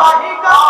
বাহিকা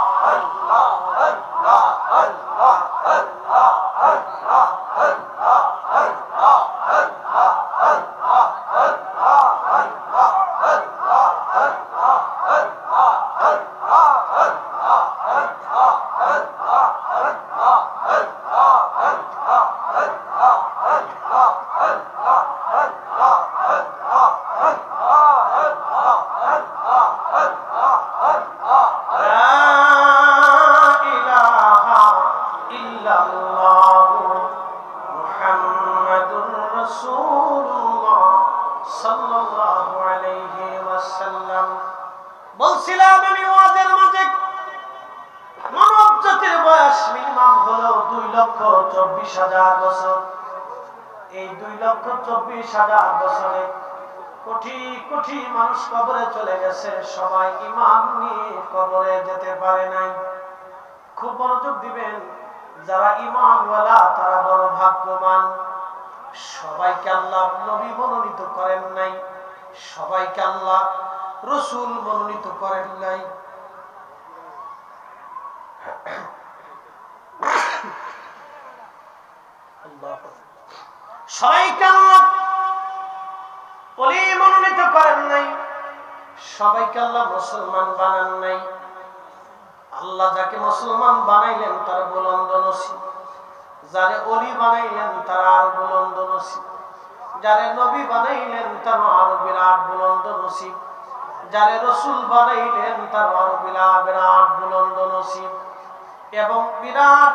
好 বলছিলাম, আমি ওয়াজের মাঝে মানব জাতির বয়স মিনিমাম হলো দুই লক্ষ চব্বিশ হাজার বছর। এই দুই লক্ষ চব্বিশ হাজার বছরে কোটি কোটি মানুষ কবরে চলে গেছে। সবাই ইমান নিয়ে কবরে যেতে পারে নাই। খুব মনোযোগ দিবেন, যারা ইমানওয়ালা তারা বড় ভাগ্যবান। সবাইকে আল্লাহ নবী মনোনীত করেন নাই। সবাইকে আল্লাহ রসুল মনোনীত করেন নাই। সবাইকে আল্লাহ মনোনীত করেন নাই। সবাইকে আল্লাহ মুসলমান বানান নাই। আল্লাহ যাকে মুসলমান বানাইলেন, তার বুলন্দ নসিব। যারে অলি বানাইলেন, তার আর বুলন্দ নসিব। যারে নবী বানাইলেন, তার আরও বিরাট বুলন্দ নসিব। যারে রসুল বানাইলেন, তার আরও বিরাট বুলন্দ নসিব। এবং বিরাট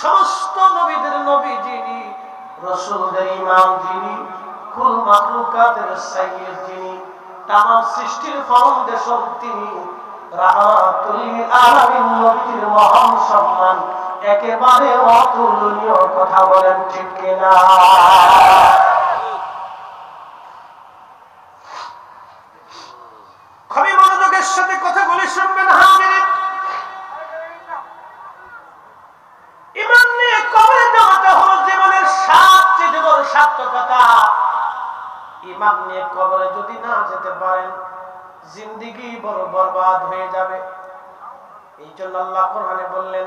সমস্ত নবীদের নবী যিনি, রসুলদের ইমাম যিনি, কুল মাকলুকাতের সাইয়্যিদ যিনি তাম সৃষ্টির ফাউন্ডেশন তিনি, রাহমাতুল আলামিন, নবীর মহান সম্মান একেবারে অতুলনীয় কথা বলেন ঠিক কিনা? ইমান নিয়ে কবরে যদি না যেতে পারেন, জিন্দিগি বড় বরবাদ হয়ে যাবে। এই জন্য আল্লাহ কোরআনে বললেন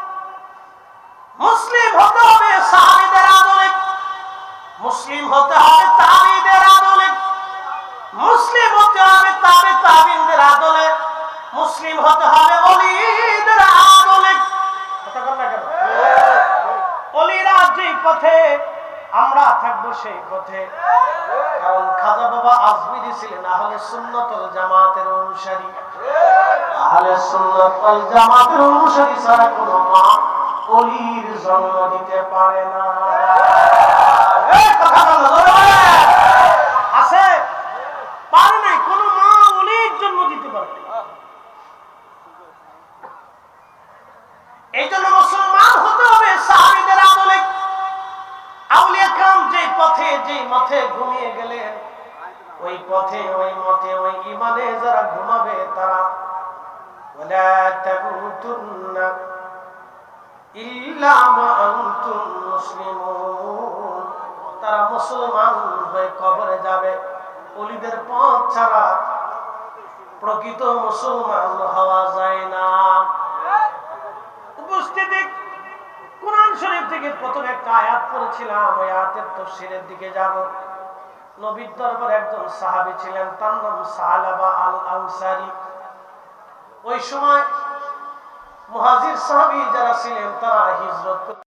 মুসলিম হতে হবে আমরা থাকব সেই পথে। কারণ খাজা বাবা ছিলেন জামাতের অনুসারী। জামাতের অনুসারী ছাড়া কোনো মা অলির জন্ম দিতে পারে না এই কথা বলো, জোরে বলো। আছে পারে নাই কোনো মা অলির জন্ম দিতে পারে না। এই জন্য মুসলমান হতে হবে সাহাবীদের আমলে আউলিয়া কাম যে পথে পথে ঘুমিয়ে গেলেন। ওই পথে, ওই মতে, ওই ইমানে যারা ঘুমাবে তারা তারা মুসলমান হয়ে কবরে যাবে। অলিদের পথ ছাড়া প্রকৃত মুসলমান হওয়া যায় না। উপস্থিতি কোরআন শরীফ থেকে প্রথম একটা আয়াত পড়েছিলাম, ওই আয়াতের তফসিরের দিকে যাব। নবীর দরবার একজন সাহাবী ছিলেন, তার নাম সাহালাবা আল আনসারি ওই সময় মহাজির সাহাবি যারা ছিলেন, তারা হিজরত